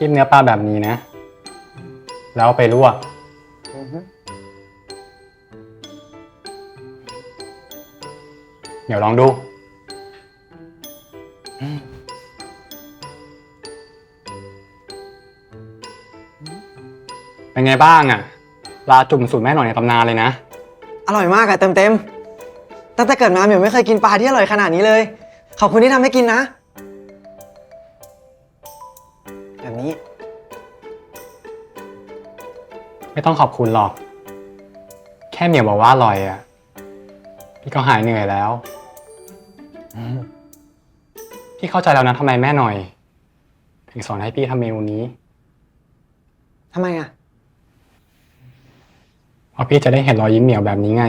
คีบเนื้อปลาแบบนี้นะ แล้วเอาไปลวกเดี๋ยวลองดู เป็นไงบ้างอะปลาจุ่มสูตรแม่หน่อยในตำนานเลยนะ อร่อยมากอะเต็มเต็มๆตั้งแต่เกิดมาเหมียวไม่เคยกินปลาที่อร่อยขนาดนี้เลย ขอบคุณที่ทำให้กินนะ แบบนี้ ไม่ต้องขอบคุณหรอก แค่เหมียวบอกว่าอร่อยอะ่ะ พี่ก็หายเหนื่อยแล้ว พี่เข้าใจแล้วนะทำไมแม่หน่อย ถึงสอนให้พี่ทำเมนูนี้ทำไมอะเพราะพี่จะได้เห็นรอยยิ้มเหมียวแบบนี้ไง